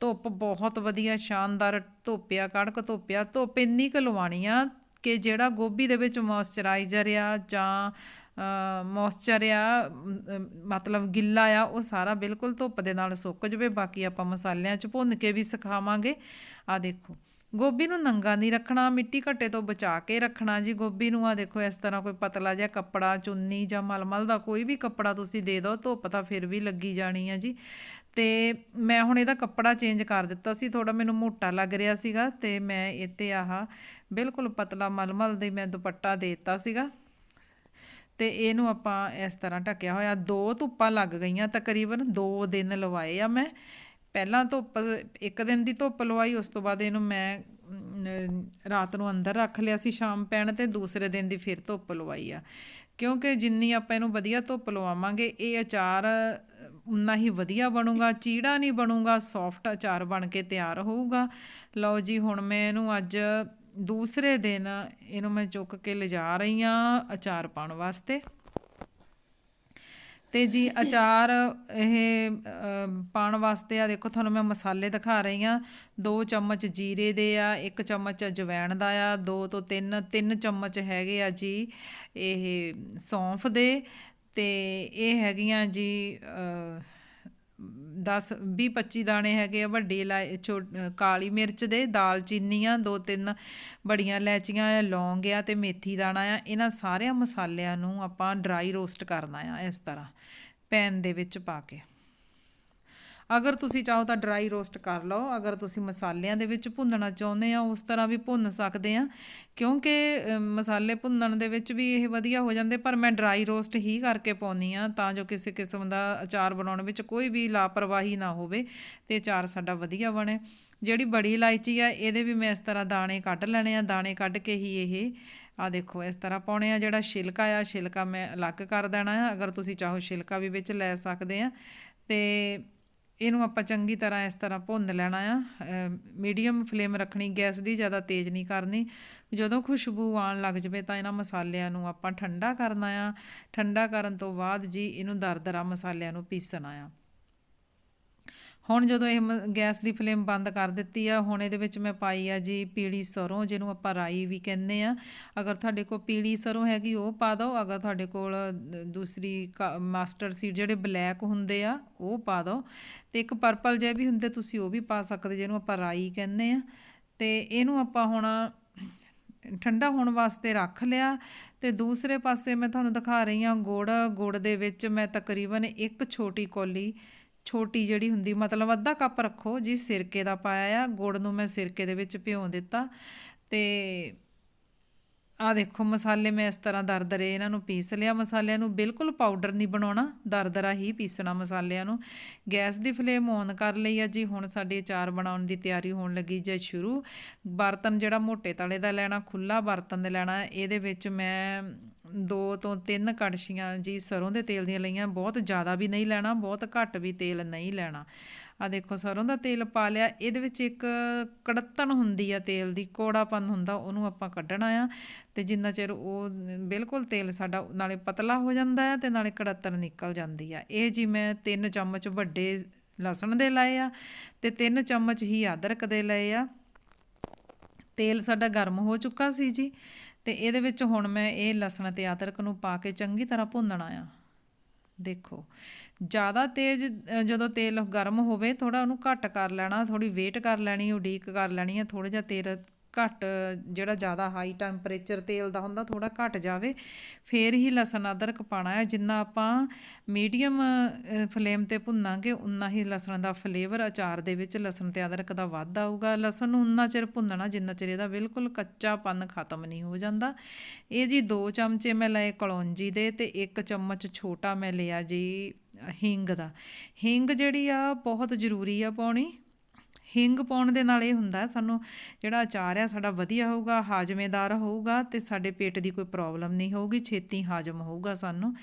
Speaker 1: ਧੁੱਪ ਬਹੁਤ ਵਧੀਆ, ਸ਼ਾਨਦਾਰ ਧੁੱਪਿਆ ਕੜਕ ਧੁੱਪਿਆ, ਧੁੱਪ ਇੰਨੀ ਕੁ ਲਵਾਉਣੀ ਆ ਕਿ ਜਿਹੜਾ ਗੋਭੀ ਦੇ ਵਿੱਚ ਮੋਇਸਚਰਾਈਜ਼ਰ ਆ ਜਾਂ ਮੋਇਸਚਰ ਆ ਮਤਲਬ ਗਿੱਲਾ ਆ, ਉਹ ਸਾਰਾ ਬਿਲਕੁਲ ਧੁੱਪ ਦੇ ਨਾਲ ਸੁੱਕ ਜਵੇ। ਬਾਕੀ ਆਪਾਂ ਮਸਾਲਿਆਂ 'ਚ ਭੁੰਨ ਕੇ ਵੀ ਸਿਖਾਵਾਂਗੇ। ਆ ਦੇਖੋ ਗੋਭੀ ਨੂੰ ਨੰਗਾ ਨਹੀਂ ਰੱਖਣਾ, ਮਿੱਟੀ ਘੱਟੇ ਤੋਂ ਬਚਾ ਕੇ ਰੱਖਣਾ ਜੀ। ਗੋਭੀ ਨੂੰ ਆ ਦੇਖੋ, ਇਸ ਤਰ੍ਹਾਂ ਕੋਈ ਪਤਲਾ ਜਿਹਾ ਕੱਪੜਾ, ਚੁੰਨੀ ਜਾਂ ਮਲਮਲ ਦਾ ਕੋਈ ਵੀ ਕੱਪੜਾ ਤੁਸੀਂ ਦੇ ਦਿਓ, ਧੁੱਪ ਤਾਂ ਫਿਰ ਵੀ ਲੱਗੀ ਜਾਣੀ ਹੈ ਜੀ। ਤੇ ਮੈਂ ਹੁਣ ਇਹਦਾ ਕੱਪੜਾ ਚੇਂਜ ਕਰ ਦਿੱਤਾ ਸੀ ਥੋੜਾ ਮੈਨੂੰ ਮੋਟਾ ਲੱਗ ਰਿਹਾ ਸੀਗਾ ਤੇ ਮੈਂ ਇਹ 'ਤੇ ਆਹ ਬਿਲਕੁਲ ਪਤਲਾ ਮਲਮਲ ਦੇ ਮੈਂ ਦੁਪੱਟਾ ਦੇ ਦਿੱਤਾ ਸੀਗਾ। ਤੇ ਇਹਨੂੰ ਆਪਾਂ ਇਸ ਤਰ੍ਹਾਂ ਢੱਕਿਆ ਹੋਇਆ, ਦੋ ਧੁੱਪਾਂ ਲੱਗ ਗਈਆਂ ਤਕਰੀਬਨ 2 ਦਿਨ ਲਵਾਏ ਆ ਮੈਂ। ਪਹਿਲਾਂ ਧੁੱਪ, ਇੱਕ ਦਿਨ ਦੀ ਧੁੱਪ ਲਵਾਈ, ਉਸ ਤੋਂ ਬਾਅਦ ਇਹਨੂੰ ਮੈਂ ਰਾਤ ਨੂੰ ਅੰਦਰ ਰੱਖ ਲਿਆ ਸੀ ਸ਼ਾਮ ਪੈਣ ਤੇ, ਦੂਸਰੇ ਦਿਨ ਦੀ ਫਿਰ ਧੁੱਪ ਲਵਾਈ ਆ। ਕਿਉਂਕਿ ਜਿੰਨੀ ਆਪਾਂ ਇਹਨੂੰ ਵਧੀਆ ਧੁੱਪ ਲਵਾਵਾਂਗੇ, ਇਹ ਅਚਾਰ ਉਨਾ ਹੀ ਵਧੀਆ ਬਣੂਗਾ, ਚੀੜਾ ਨਹੀਂ ਬਣੂਗਾ ਸੌਫਟ ਅਚਾਰ ਬਣ ਕੇ ਤਿਆਰ ਹੋਊਗਾ। ਲਓ ਜੀ, ਹੁਣ ਮੈਂ ਇਹਨੂੰ ਅੱਜ ਦੂਸਰੇ ਦਿਨ ਇਹਨੂੰ ਮੈਂ ਚੁੱਕ ਕੇ ਲਿਜਾ ਰਹੀ ਆ ਅਚਾਰ ਪਾਉਣ ਵਾਸਤੇ। ਤੇ ਜੀ ਅਚਾਰ ਇਹ ਅ, ਪਾਉਣ ਵਾਸਤੇ ਆ ਦੇਖੋ ਤੁਹਾਨੂੰ ਮੈਂ ਮਸਾਲੇ ਦਿਖਾ ਰਹੀ ਆ 2 ਚਮਚ ਜੀਰੇ ਦੇ ਆ 1 ਚਮਚ ਅਜਵਾਇਣ ਦਾ ਆ 2 ਤੋਂ 3 3 ਚਮਚ ਹੈਗੇ ਆ ਜੀ ਇਹ ਸੌਂਫ ਦੇ। ਤੇ ਇਹ ਹੈਗੀਆਂ ਜੀ 10 20 25 ਦਾਣੇ ਹੈਗੇ ਆ, ਵੱਡੀ ਇਲਾਇ ਛੋ ਕਾਲੀ ਮਿਰਚ ਦੇ ਦਾਲਚੀਨੀਆਂ ਦੋ ਤਿੰਨ ਬੜੀਆਂ ਇਲਾਇਚੀਆਂ ਆ ਲੌਂਗ ਆ ਤੇ ਮੇਥੀ ਦਾਣਾ ਆ। ਇਹਨਾਂ ਸਾਰਿਆਂ ਮਸਾਲਿਆਂ ਨੂੰ ਆਪਾਂ ਡਰਾਈ ਰੋਸਟ ਕਰਨਾ ਆ ਇਸ ਤਰ੍ਹਾਂ, ਪੈਨ ਦੇ ਵਿੱਚ ਪਾ ਕੇ। ਅਗਰ ਤੁਸੀਂ ਚਾਹੋ ਤਾਂ ਡਰਾਈ ਰੋਸਟ ਕਰ ਲਓ, ਅਗਰ ਤੁਸੀਂ ਮਸਾਲਿਆਂ ਦੇ ਵਿੱਚ ਭੁੰਨਣਾ ਚਾਹੁੰਦੇ ਆ, ਉਸ ਤਰ੍ਹਾਂ ਵੀ ਭੁੰਨ ਸਕਦੇ ਆ। ਕਿਉਂਕਿ ਮਸਾਲੇ ਭੁੰਨਣ ਦੇ ਵਿੱਚ ਵੀ ਇਹ ਵਧੀਆ ਹੋ ਜਾਂਦੇ, ਪਰ ਮੈਂ ਡਰਾਈ ਰੋਸਟ ਹੀ ਕਰਕੇ ਪਾਉਂਦੀ ਆ, ਤਾਂ ਜੋ ਕਿਸੇ ਕਿਸਮ ਦਾ ਅਚਾਰ ਬਣਾਉਣ ਵਿੱਚ ਕੋਈ ਵੀ ਲਾਪਰਵਾਹੀ ਨਾ ਹੋਵੇ ਤੇ ਅਚਾਰ ਸਾਡਾ ਵਧੀਆ ਬਣੇ। ਜਿਹੜੀ ਬੜੀ ਇਲਾਇਚੀ ਆ, ਇਹਦੇ ਵੀ ਮੈਂ ਇਸ ਤਰ੍ਹਾਂ ਦਾਣੇ ਕੱਢ ਲੈਣੇ ਆ, ਦਾਣੇ ਕੱਢ ਕੇ ਹੀ ਇਹ, ਆ ਦੇਖੋ, ਇਸ ਤਰ੍ਹਾਂ ਪਾਉਣੇ ਆ, ਜਿਹੜਾ ਛਿਲਕਾ ਆ, ਛਿਲਕਾ ਮੈਂ ਅਲੱਗ ਕਰ ਦੇਣਾ ਆ। ਅਗਰ ਤੁਸੀਂ ਚਾਹੋ, ਛਿਲਕਾ ਵੀ ਵਿੱਚ ਲੈ ਸਕਦੇ ਆ। ਤੇ ਇਹਨੂੰ ਆਪਾਂ ਚੰਗੀ ਤਰ੍ਹਾਂ ਇਸ ਤਰ੍ਹਾਂ ਭੁੰਨ ਲੈਣਾ ਆ। ਮੀਡੀਅਮ ਫਲੇਮ ਰੱਖਣੀ ਗੈਸ ਦੀ ਜ਼ਿਆਦਾ ਤੇਜ਼ ਨਹੀਂ ਕਰਨੀ। ਜਦੋਂ ਖੁਸ਼ਬੂ ਆਉਣ ਲੱਗ ਜਵੇ ਤਾਂ ਇਹਨਾਂ ਮਸਾਲਿਆਂ ਨੂੰ ਆਪਾਂ ਠੰਡਾ ਕਰਨਾ ਆ। ਠੰਡਾ ਕਰਨ ਤੋਂ ਬਾਅਦ ਜੀ ਇਹਨੂੰ ਦਰਦਰਾ ਮਸਾਲਿਆਂ ਨੂੰ ਪੀਸਣਾ ਆ। ਹੁਣ ਜਦੋਂ ਇਹ ਮ- ਗੈਸ ਦੀ ਫਲੇਮ ਬੰਦ ਕਰ ਦਿੱਤੀ ਆ, ਹੁਣ ਇਹਦੇ ਵਿੱਚ ਮੈਂ ਪਾਈ ਆ ਜੀ ਪੀਲੀ ਸਰੋਂ, ਜਿਹਨੂੰ ਆਪਾਂ ਰਾਈ ਵੀ ਕਹਿੰਦੇ ਆ। ਅਗਰ ਤੁਹਾਡੇ ਕੋਲ ਪੀਲੀ ਸਰੋਂ ਹੈਗੀ, ਉਹ ਪਾ ਦਿਓ। ਅਗਰ ਤੁਹਾਡੇ ਕੋਲ ਦ- ਦੂਸਰੀ ਮਾਸਟਰ ਸੀਡ ਜਿਹੜੇ ਬਲੈਕ ਹੁੰਦੇ ਆ, ਉਹ ਪਾ ਦਿਓ। ਤੇ ਇੱਕ ਪਰਪਲ ਜਿਹੇ ਵੀ ਹੁੰਦੇ, ਤੁਸੀਂ ਉਹ ਵੀ ਪਾ ਸਕਦੇ, ਜਿਹਨੂੰ ਆਪਾਂ ਰਾਈ ਕਹਿੰਦੇ ਆ। ਤੇ ਇਹਨੂੰ ਆਪਾਂ ਹੁਣ ਠੰਡਾ ਹੋਣ ਵਾਸਤੇ ਰੱਖ ਲਿਆ। ਤੇ ਦੂਸਰੇ ਪਾਸੇ ਮੈਂ ਤੁਹਾਨੂੰ ਦਿਖਾ ਰਹੀ ਹਾਂ, ਗੁੜ ਗੁੜ ਦੇ ਵਿੱਚ ਮੈਂ ਤਕਰੀਬਨ ਇੱਕ ਛੋਟੀ ਕੌਲੀ ਛੋਟੀ ਜਿਹੜੀ ਹੁੰਦੀ, ਮਤਲਬ ਅੱਧਾ ਕੱਪ ਰੱਖੋ ਜੀ ਸਿਰਕੇ ਦਾ ਪਾਇਆ ਆ, ਗੁੜ ਨੂੰ ਮੈਂ ਸਿਰਕੇ ਦੇ ਵਿੱਚ ਭਿਉਂ ਦਿੱਤਾ ਤੇ ਆ ਦੇਖੋ ਮਸਾਲੇ ਮੈਂ ਇਸ ਤਰ੍ਹਾਂ ਦਰਦਰੇ ਇਹਨਾਂ ਨੂੰ ਪੀਸ ਲਿਆ। ਮਸਾਲਿਆਂ ਨੂੰ ਬਿਲਕੁਲ ਪਾਊਡਰ ਨਹੀਂ ਬਣਾਉਣਾ। ਦਰਦਰਾ ਹੀ ਪੀਸਣਾ ਮਸਾਲਿਆਂ ਨੂੰ। ਗੈਸ ਦੀ ਫਲੇਮ ਔਨ ਕਰ ਲਈ ਆ ਜੀ। ਹੁਣ ਸਾਡੀ ਅਚਾਰ ਬਣਾਉਣ ਦੀ ਤਿਆਰੀ ਹੋਣ ਲੱਗੀ ਜੇ ਸ਼ੁਰੂ। ਬਰਤਨ ਜਿਹੜਾ ਮੋਟੇ ਤਲੇ ਦਾ ਲੈਣਾ ਖੁੱਲਾ ਬਰਤਨ ਦੇ ਲੈਣਾ, ਇਹਦੇ ਵਿੱਚ ਮੈਂ ਦੋ ਤੋਂ ਤਿੰਨ ਕੜਛੀਆਂ ਜੀ ਸਰੋਂ ਦੇ ਤੇਲ ਦੀਆਂ ਲਈਆਂ। ਬਹੁਤ ਜ਼ਿਆਦਾ ਵੀ ਨਹੀਂ ਲੈਣਾ, ਬਹੁਤ ਘੱਟ ਵੀ ਤੇਲ ਨਹੀਂ ਲੈਣਾ। ਆ ਦੇਖੋ ਸਰੋਂ ਦਾ ਤੇਲ ਪਾ ਲਿਆ। ਇਹਦੇ ਵਿੱਚ ਇੱਕ ਕੜੱਤਣ ਹੁੰਦੀ ਆ ਤੇਲ ਦੀ, ਕੋੜਾਪਨ ਹੁੰਦਾ, ਉਹਨੂੰ ਆਪਾਂ ਕੱਢਣਾ ਆ ਤੇ ਜਿੰਨਾ ਚਿਰ ਉਹ ਬਿਲਕੁਲ ਤੇਲ ਸਾਡਾ ਨਾਲੇ ਪਤਲਾ ਹੋ ਜਾਂਦਾ ਹੈ ਤੇ ਨਾਲੇ ਕੜੱਤਣ ਨਿਕਲ ਜਾਂਦੀ ਆ। ਇਹ ਜੀ ਮੈਂ ਤਿੰਨ ਚਮਚ ਵੱਡੇ ਲਸਣ ਦੇ ਲਏ ਆ ਤੇ ਤਿੰਨ ਚਮਚ ਹੀ ਅਦਰਕ ਦੇ ਲਏ ਆ। ਤੇਲ ਸਾਡਾ ਗਰਮ ਹੋ ਚੁੱਕਾ ਸੀ ਜੀ ਤੇ ਇਹਦੇ ਵਿੱਚ ਹੁਣ ਮੈਂ ਇਹ ਲਸਣ ਤੇ ਅਦਰਕ ਨੂੰ ਪਾ ਕੇ ਚੰਗੀ ਤਰ੍ਹਾਂ ਭੁੰਨਣਾ ਆ। ਦੇਖੋ ਜ਼ਿਆਦਾ ਤੇਜ਼ ਜਦੋਂ ਤੇਲ ਗਰਮ ਹੋਵੇ ਥੋੜਾ ਉਹਨੂੰ ਘੱਟ ਕਰ ਲੈਣਾ ਥੋੜੀ ਵੇਟ ਕਰ ਲੈਣੀ, ਉਡੀਕ ਕਰ ਲੈਣੀ ਹੈ ਥੋੜਾ ਜਿਹਾ ਤੇਲ ਘੱਟ, ਜਿਹੜਾ ਜ਼ਿਆਦਾ ਹਾਈ ਟੈਂਪਰੇਚਰ ਤੇਲ ਦਾ ਹੁੰਦਾ ਥੋੜਾ ਘੱਟ ਜਾਵੇ, ਫੇਰ ਹੀ ਲਸਣ ਅਦਰਕ ਪਾਣਾ ਹੈ। ਜਿੰਨਾ ਆਪਾਂ ਮੀਡੀਅਮ ਫਲੇਮ ਤੇ ਭੁੰਨਾਂਗੇ ਉਨਾ ਹੀ ਲਸਣ ਦਾ ਫਲੇਵਰ ਅਚਾਰ ਦੇ ਵਿੱਚ ਲਸਣ ਤੇ ਅਦਰਕ ਦਾ ਵੱਧ ਆਊਗਾ। ਲਸਣ ਨੂੰ ਉਨਾ ਚਿਰ ਭੁੰਨਣਾ, ਜਿੰਨਾ ਚਿਰ ਇਹਦਾ ਬਿਲਕੁਲ ਕੱਚਾਪਨ ਖਤਮ ਨਹੀਂ ਹੋ ਜਾਂਦਾ। ਇਹ ਜੀ 2 ਚਮਚੇ ਮੈਂ ਲਏ ਕਲੌਂਜੀ ਦੇ ਤੇ 1 ਚਮਚ ਛੋਟਾ ਮੈਂ ਲਿਆ ਜੀ ਹਿੰਗ ਦਾ। ਹਿੰਗ ਜਿਹੜੀ ਆ, ਬਹੁਤ ਜ਼ਰੂਰੀ ਆ ਪਾਉਣੀ। ਹਿੰਗ ਪਾਉਣ ਦੇ ਨਾਲ ਇਹ ਹੁੰਦਾ, ਸਾਨੂੰ ਜਿਹੜਾ ਅਚਾਰ ਆ, ਸਾਡਾ ਵਧੀਆ ਹੋਊਗਾ, ਹਾਜ਼ਮੇਦਾਰ ਹੋਊਗਾ ਤੇ ਸਾਡੇ ਪੇਟ ਦੀ ਕੋਈ ਪ੍ਰੋਬਲਮ ਨਹੀਂ ਹੋਊਗੀ, ਛੇਤੀ ਹਾਜ਼ਮ ਹੋਊਗਾ ਸਾਨੂੰ।